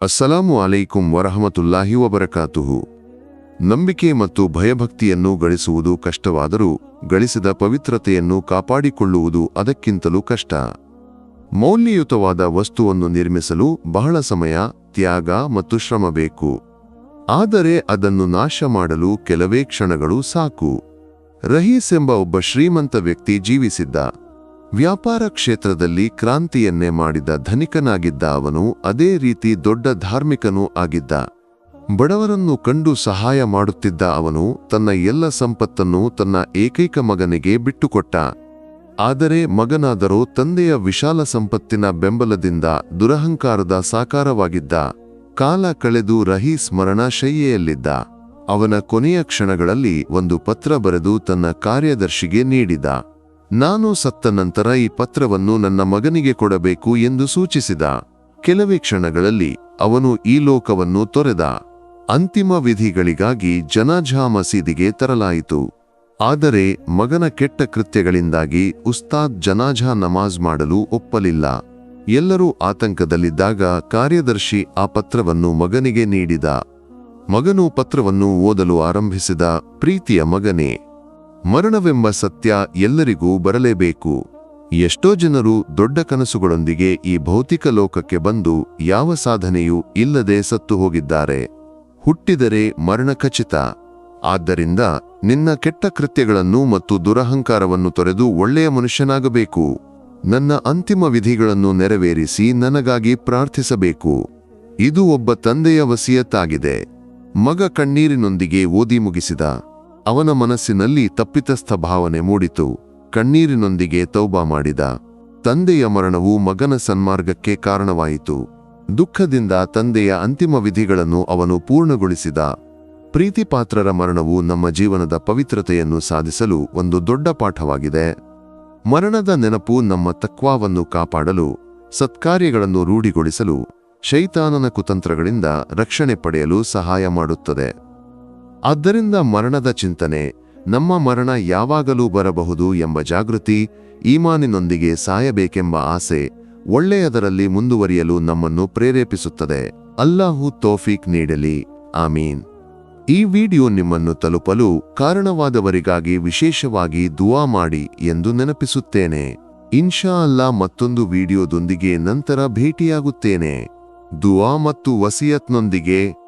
ಅಸ್ಸಲಾಮು ಅಲೈಕುಂ ವರಹಮತುಲ್ಲಾಹಿ ವಬರಕಾತುಹು. ನಂಬಿಕೆ ಮತ್ತು ಭಯಭಕ್ತಿಯನ್ನು ಗಳಿಸುವುದು ಕಷ್ಟವಾದರೂ ಗಳಿಸಿದ ಪವಿತ್ರತೆಯನ್ನು ಕಾಪಾಡಿಕೊಳ್ಳುವುದು ಅದಕ್ಕಿಂತಲೂ ಕಷ್ಟ. ಮೌಲ್ಯಯುತವಾದ ವಸ್ತುವನ್ನು ನಿರ್ಮಿಸಲು ಬಹಳ ಸಮಯ, ತ್ಯಾಗ ಮತ್ತು ಶ್ರಮ ಬೇಕು. ಆದರೆ ಅದನ್ನು ನಾಶ ಮಾಡಲು ಕೆಲವೇ ಕ್ಷಣಗಳು ಸಾಕು. ರಹೀಸ್ ಎಂಬ ಒಬ್ಬ ಶ್ರೀಮಂತ ವ್ಯಕ್ತಿ ಜೀವಿಸಿದ್ದ. ವ್ಯಾಪಾರ ಕ್ಷೇತ್ರದಲ್ಲಿ ಕ್ರಾಂತಿಯನ್ನೇ ಮಾಡಿದ ಧನಿಕನಾಗಿದ್ದ ಅವನು ಅದೇ ರೀತಿ ದೊಡ್ಡ ಧಾರ್ಮಿಕನೂ ಆಗಿದ್ದ. ಬಡವರನ್ನು ಕಂಡು ಸಹಾಯ ಮಾಡುತ್ತಿದ್ದ ಅವನು ತನ್ನ ಎಲ್ಲ ಸಂಪತ್ತನ್ನು ತನ್ನ ಏಕೈಕ ಮಗನಿಗೆ ಬಿಟ್ಟುಕೊಟ್ಟ. ಆದರೆ ಮಗನಾದರೂ ತಂದೆಯ ವಿಶಾಲ ಸಂಪತ್ತಿನ ಬೆಂಬಲದಿಂದ ದುರಹಂಕಾರದ ಸಾಕಾರವಾಗಿದ್ದ. ಕಾಲ ಕಳೆದು ರಹಿ ಸ್ಮರಣ ಶೈಯಲ್ಲಿದ್ದ ಅವನ ಕೊನೆಯ ಕ್ಷಣಗಳಲ್ಲಿ ಒಂದು ಪತ್ರ ಬರೆದು ತನ್ನ ಕಾರ್ಯದರ್ಶಿಗೆ ನೀಡಿದ. ನಾನು ಸತ್ತ ನಂತರ ಈ ಪತ್ರವನ್ನು ನನ್ನ ಮಗನಿಗೆ ಕೊಡಬೇಕು ಎಂದು ಸೂಚಿಸಿದ. ಕೆಲವೇ ಕ್ಷಣಗಳಲ್ಲಿ ಅವನು ಈ ಲೋಕವನ್ನು ತೊರೆದ. ಅಂತಿಮ ವಿಧಿಗಳಿಗಾಗಿ ಜನಾಜಾ ಮಸೀದಿಗೆ ತರಲಾಯಿತು. ಆದರೆ ಮಗನ ಕೆಟ್ಟ ಕೃತ್ಯಗಳಿಂದಾಗಿ ಉಸ್ತಾದ್ ಜನಾಝಾ ನಮಾಜ್ ಮಾಡಲು ಒಪ್ಪಲಿಲ್ಲ. ಎಲ್ಲರೂ ಆತಂಕದಲ್ಲಿದ್ದಾಗ ಕಾರ್ಯದರ್ಶಿ ಆ ಪತ್ರವನ್ನು ಮಗನಿಗೆ ನೀಡಿದ. ಮಗನು ಪತ್ರವನ್ನು ಓದಲು ಆರಂಭಿಸಿದ ಪ್ರೀತಿಯ ಮಗನೇ. ಮರಣವೆಂಬ ಸತ್ಯ ಎಲ್ಲರಿಗೂ ಬರಲೇಬೇಕು. ಎಷ್ಟೋ ಜನರು ದೊಡ್ಡ ಕನಸುಗಳೊಂದಿಗೆ ಈ ಭೌತಿಕ ಲೋಕಕ್ಕೆ ಬಂದು ಯಾವ ಸಾಧನೆಯೂ ಇಲ್ಲದೆ ಸತ್ತು ಹೋಗಿದ್ದಾರೆ. ಹುಟ್ಟಿದರೆ ಮರಣ ಖಚಿತ. ಆದ್ದರಿಂದ ನಿನ್ನ ಕೆಟ್ಟ ಕೃತ್ಯಗಳನ್ನು ಮತ್ತು ದುರಹಂಕಾರವನ್ನು ತೊರೆದು ಒಳ್ಳೆಯ ಮನುಷ್ಯನಾಗಬೇಕು. ನನ್ನ ಅಂತಿಮ ವಿಧಿಗಳನ್ನು ನೆರವೇರಿಸಿ ನನಗಾಗಿ ಪ್ರಾರ್ಥಿಸಬೇಕು. ಇದು ಒಬ್ಬ ತಂದೆಯ ವಸಿಯತ್ತಾಗಿದೆ. ಮಗ ಕಣ್ಣೀರಿನೊಂದಿಗೆ ಓದಿ ಮುಗಿಸಿದ. ಅವನ ಮನಸ್ಸಿನಲ್ಲಿ ತಪ್ಪಿತಸ್ಥ ಭಾವನೆ ಮೂಡಿತು. ಕಣ್ಣೀರಿನೊಂದಿಗೆ ತೌಬಾ ಮಾಡಿದ. ತಂದೆಯ ಮರಣವು ಮಗನ ಸನ್ಮಾರ್ಗಕ್ಕೆ ಕಾರಣವಾಯಿತು. ದುಃಖದಿಂದ ತಂದೆಯ ಅಂತಿಮ ವಿಧಿಗಳನ್ನು ಅವನು ಪೂರ್ಣಗೊಳಿಸಿದ. ಪ್ರೀತಿಪಾತ್ರರ ಮರಣವು ನಮ್ಮ ಜೀವನದ ಪವಿತ್ರತೆಯನ್ನು ಸಾಧಿಸಲು ಒಂದು ದೊಡ್ಡ ಪಾಠವಾಗಿದೆ. ಮರಣದ ನೆನಪು ನಮ್ಮ ತಕ್ವಾವನ್ನು ಕಾಪಾಡಲು, ಸತ್ಕಾರ್ಯಗಳನ್ನು ರೂಢಿಗೊಳಿಸಲು, ಶೈತಾನನ ಕುತಂತ್ರಗಳಿಂದ ರಕ್ಷಣೆ ಪಡೆಯಲು ಸಹಾಯ ಮಾಡುತ್ತದೆ. ಆದ್ದರಿಂದ ಮರಣದ ಚಿಂತನೆ, ನಮ್ಮ ಮರಣ ಯಾವಾಗಲೂ ಬರಬಹುದು ಎಂಬ ಜಾಗೃತಿ, ಈಮಾನಿನೊಂದಿಗೆ ಸಾಯಬೇಕೆಂಬ ಆಸೆ ಒಳ್ಳೆಯದರಲ್ಲಿ ಮುಂದುವರಿಯಲು ನಮ್ಮನ್ನು ಪ್ರೇರೇಪಿಸುತ್ತದೆ. ಅಲ್ಲಾಹು ತೋಫೀಕ್ ನೀಡಲಿ. ಆಮೀನ್. ಈ ವಿಡಿಯೋ ನಿಮ್ಮನ್ನು ತಲುಪಲು ಕಾರಣವಾದವರಿಗಾಗಿ ವಿಶೇಷವಾಗಿ ದುವಾ ಮಾಡಿ ಎಂದು ನೆನಪಿಸುತ್ತೇನೆ. ಇನ್ಶಾ ಅಲ್ಲಾ ಮತ್ತೊಂದು ವಿಡಿಯೋದೊಂದಿಗೆ ನಂತರ ಭೇಟಿಯಾಗುತ್ತೇನೆ. ದುವಾ ಮತ್ತು ವಸಿಯತ್ನೊಂದಿಗೆ